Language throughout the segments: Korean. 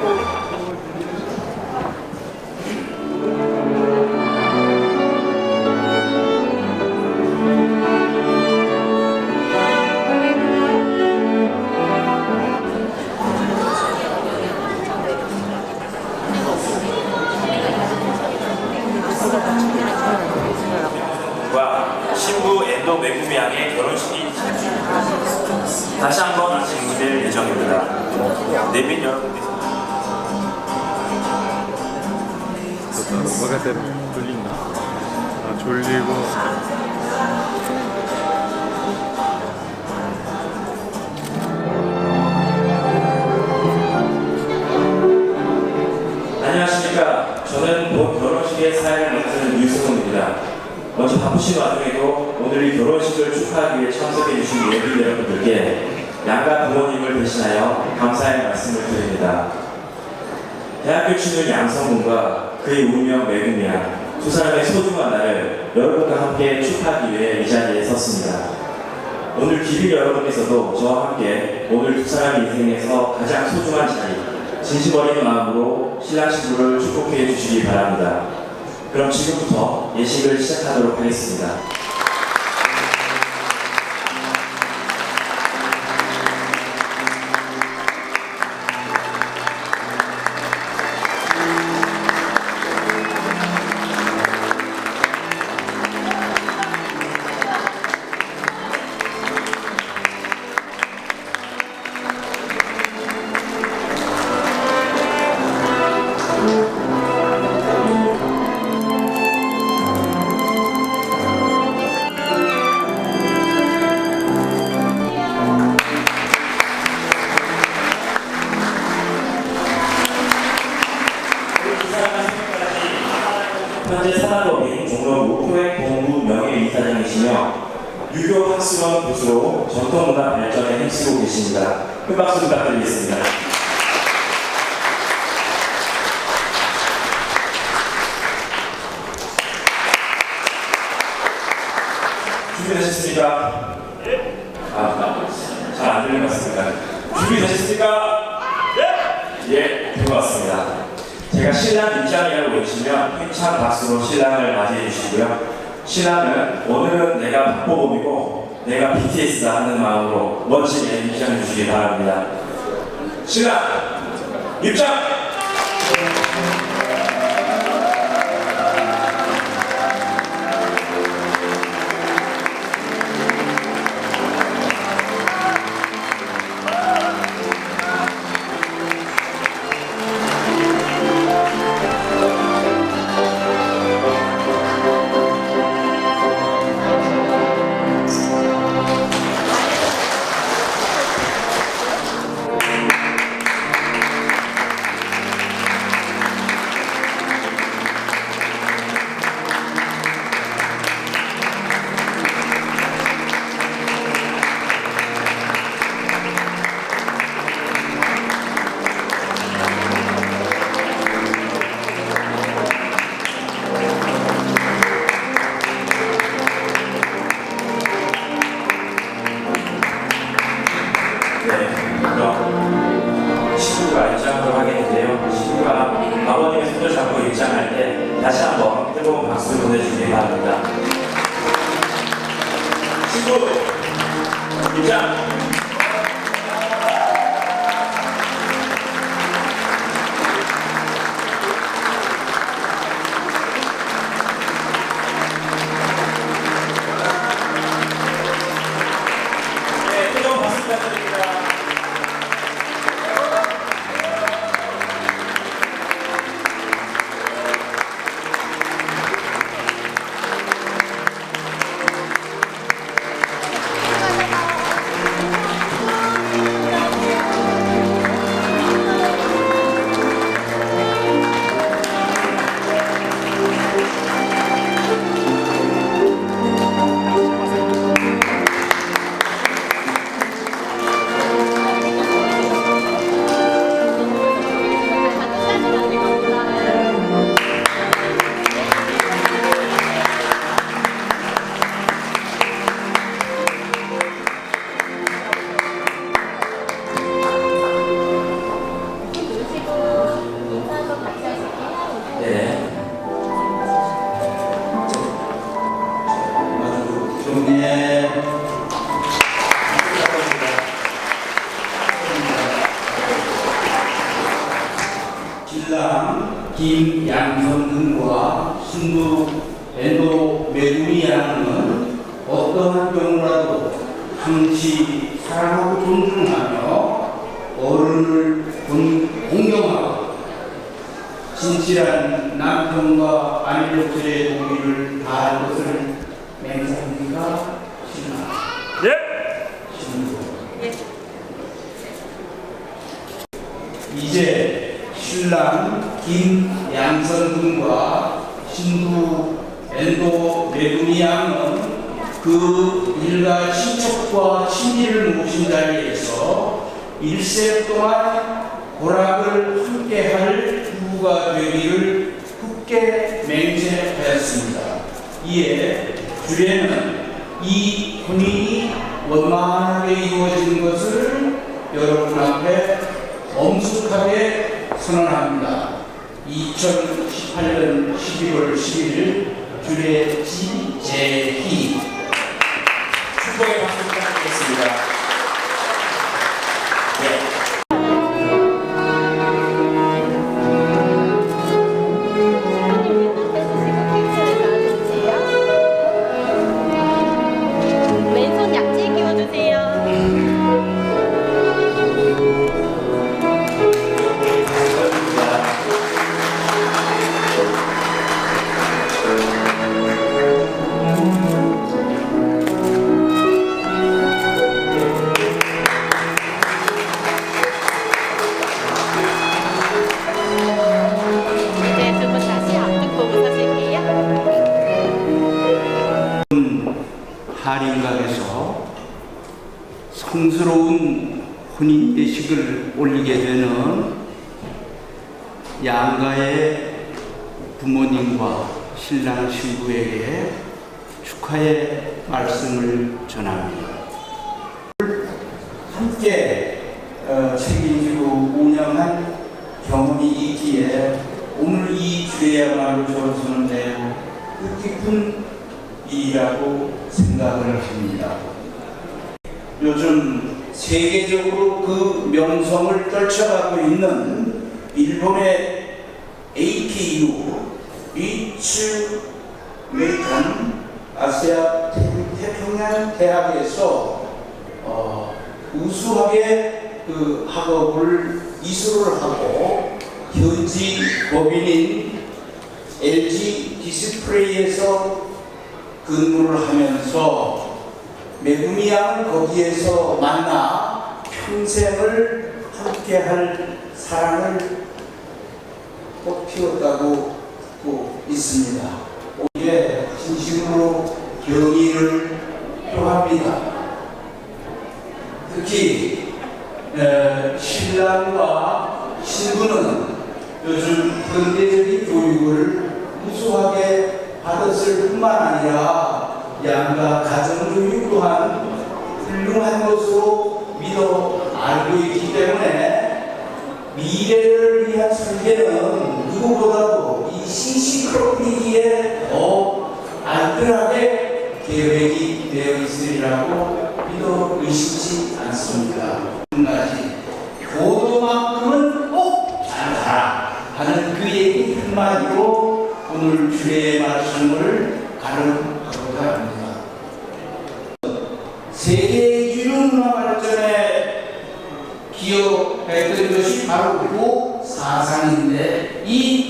과 출신 양성군과 그의 운명 매금이야 두 사람의 소중한 날을 여러분과 함께 축하하기 위해 이 자리에 섰습니다. 오늘 기빈 여러분께서도 저와 함께 오늘 두 사람의 인생에서 가장 소중한 자리, 진심 어린 마음으로 신랑 신부를 축복해 주시기 바랍니다. 그럼 지금부터 예식을 시작하도록 하겠습니다. 현재 산하법인 종로구 토액본부 명예이사장이시며 유교 학습원 교수로 전통문화 발전에 힘쓰고 계십니다. 큰 박수 부탁드리겠습니다. 준비되셨습니까? 아, 잘안 들린 것 같습니다. 준비되셨습니까? 예! 예, 된것 같습니다. 제가 신랑 입장이라고 외치면 힘찬 박수로 신랑을 맞이해 주시고요. 신랑은 오늘은 내가 박보검이고 내가 BTS다 하는 마음으로 멋지게 입장해 주시기 바랍니다. 신랑 입장! 진실한 남편과 아내들의 동의를 다할 것을 맹세합니다. 신랑 예! 신부 이제 신랑 김양선 군과 신부 엔도 메구미 양은 그 일가 친척과 친지를 모신 자리에서 일생 동안 고락을 함께할 부부가 되기를 굳게 맹세하였습니다. 이에 주례는 이婚姻이 원만하게 이루어진 것을 여러분 앞에 엄숙하게 선언합니다. 2018년 11월 11일 주례 지재희 축복의 박수 부탁드리겠습니다. 한인각에서 성스러운 혼인 예식을 올리게 되는 양가의 부모님과 신랑 신부에게 축하의 말씀을 전합니다. 함께 어, 책임지고 운영한 경험이 있기에 오늘 이 주례야말로 저로서는 매우 뜻깊은 일 이라고 생각을 합니다. 요즘 세계적으로 그 명성을 떨쳐가고 있는 일본의 APU 리츠 메이칸 아시아 태- 태평양 대학에서 어, 우수하게 그 학업을 이수를 하고 현지 법인인 LG 디스플레이에서 근무를 하면서 메구미 양을 거기에서 만나 평생을 함께할 사랑을 꽃피웠다고 있습니다. 오히려 진심으로 경의를 표합니다. 특히 에, 신랑과 신부는 요즘 현대적인 교육을 우수하게 받았을 뿐만 아니라 양가 가정교육 또한 훌륭한 것으로 믿어 알고 있기 때문에 미래를 위한 설계는 누구보다도 이 시시크로니기에 더 알뜰하게 계획이 되어 있으리라고 믿어 의심치 않습니다. 한 가지 교도만큼은 꼭 잘 가라 하는 그 얘기 한마디로 오늘 주의 말씀을 가름하고자 합니다. 세계 유형문화 발전에 기여했던 것이 바로 교 사상인데 이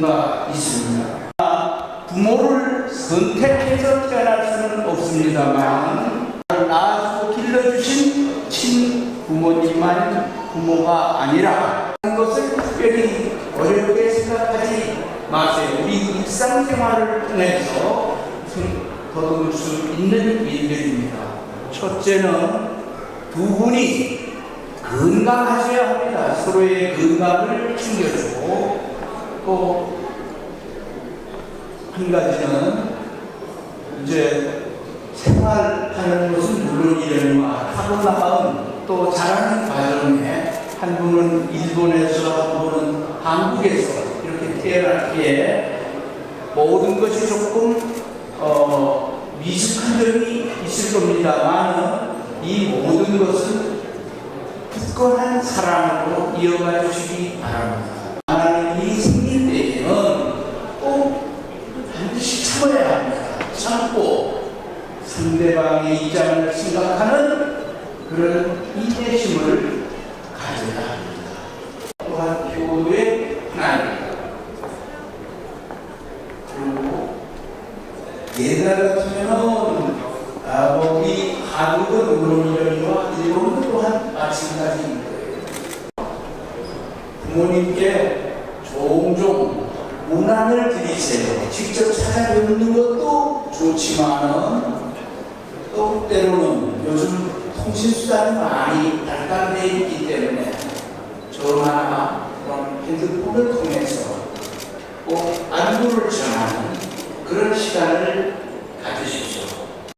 바 있습니다. 부모를 선택해서 태어날 수는 없습니다만 낳아주고 길러주신 친부모님만 부모가 아니라 하는 것을 특별히 어렵게 생각하지 마세요. 우리 일상생활을 통해서 거둘 수 있는 일들입니다. 첫째는 두 분이 건강하셔야 합니다. 서로의 건강을 챙겨주고 또 한 가지는 이제 생활하는 것은 물론이려니와 하고 나가은 또 자라는 과정에 한 분은 일본에서 한 분은 한국에서 이렇게 태어났기에 모든 것이 조금 어, 미숙한 점이 있을 겁니다만 이 모든 것은 굳건한 사랑으로 이어가 주시기 바랍니다. 하나님 이 생길 때에는 꼭 참아야 합니다. 참고 상대방의 입장을 생각하는 그런 인내심을 가져야 합니다. 또한 교도의 하나님 그리고 옛날 같으면은 아, 뭐 우리 한국은 물론이와 일본은 또한 마찬가지인 거예요. 부모님께 종종 문안을 드리세요. 직접 찾아뵙는 것도 좋지만은 또 때로는 요즘 통신수단이 많이 발달되어 있기 때문에 전화나 그런 핸드폰을 통해서 꼭 안부를 전하는 그런 시간을 가지십시오.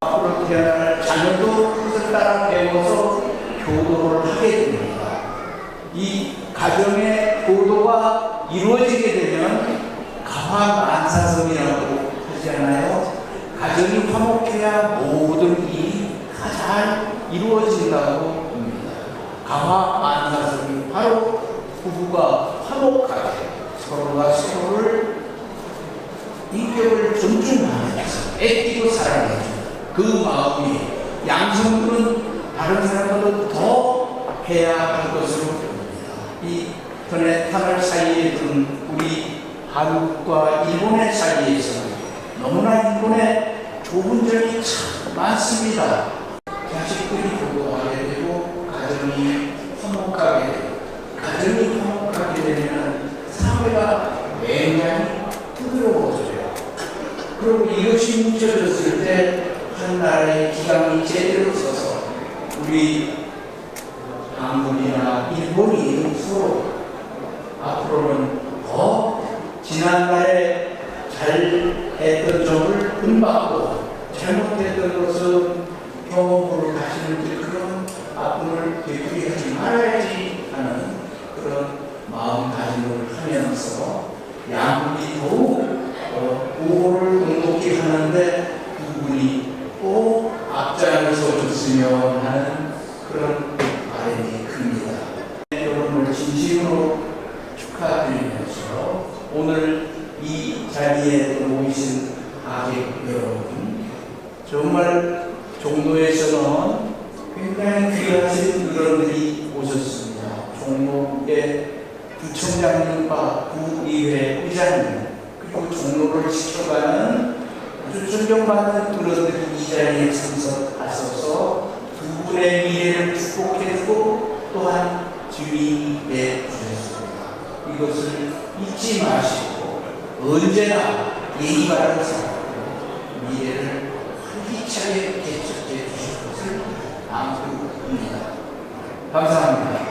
앞으로 태어날 자녀도 그것을 따라 배워서 교도를 하게 됩니다. 이 가정의 교도가 이루어지게 되면 가화만사성이라고 하잖아요. 가정이 화목해야 모든 일이 다잘 이루어진다고 봅니다. 가화만사성이 바로 부부가 화목하게 서로가 서로를 인격을 존중하면서 애끼고 사랑해주는 그 마음이 양성들은 다른 사람보다 더 해야 할 것으로 봅니다. 이 전에 탄알 사이에 둔 우리 한국과 일본의 사이에서는 너무나 일본에 좋은 점이 참 많습니다. 자식들이 보고하게 되고 가정이 화목하게 되고 가정이 화목하게 되면 사회가 굉장히 부드러워져요. 그리고 이것이 뭉쳐졌을 때 한 나라의 기강이 제대로 서서 우리 한국이나 일본이 서로 앞으로는 더 지난날에 잘 했던 점을 본받고 잘못했던 것은 경험으로 가시는 그런 아픔을 되풀이하지 말아야지 하는 그런 마음가짐을 하면서 양국이 더욱 어, 우호를 공독히 하는데 두 분이 꼭 앞장을 서줬으면 하는 그런 바람이 큽니다. 여러분을 진심으로 축하드리면서 오늘 이 자리에 모이신 아객 여러분 정말 종로에서는 굉장히 귀하신 어른들이 오셨습니다. 종로의 부총장님과 구의회 의장님 그리고 종로를 지켜가는 아주 존경받는 어른들이 이 자리에 참석하셔서 두 분의 미래를 축복해주고 또한 주의해 주셨습니다. 이것을 잊지 마시고 언제나 예의 바른 사람으로 미래를 활기차게 개척해 주실 것을 암구합니다. 감사합니다.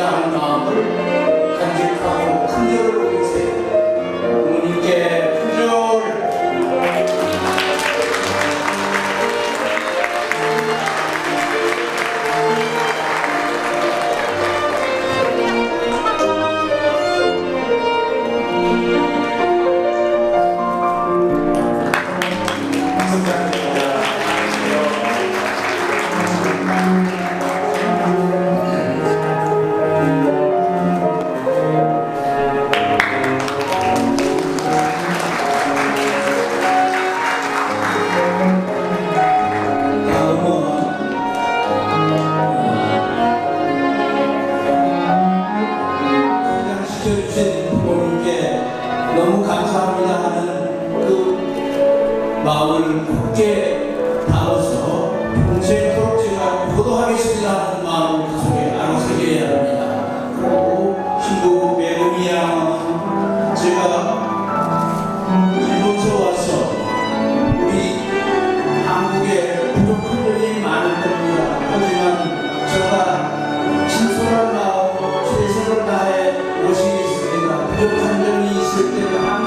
Yeah, I'm um.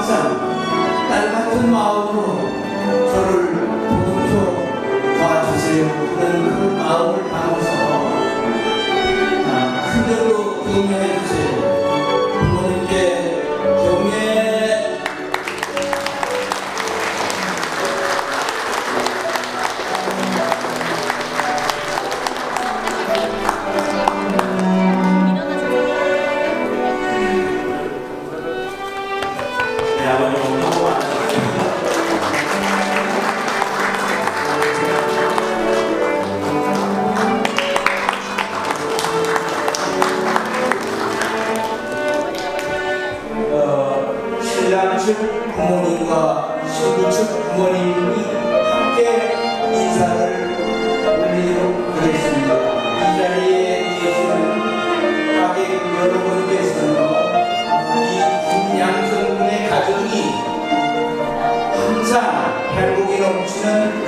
항상 딸 같은 마음으로 저를 도움줘 도와주세요 하는 그 마음을 담아서 흔들로 응용해 주세요. 40 부모님과 19층 부모님이 함께 인사를 올리도록 하겠습니다. 이 자리에 계시는 가객 여러분께서는 이 김양성군의 가정이 항상 행복이 넘치는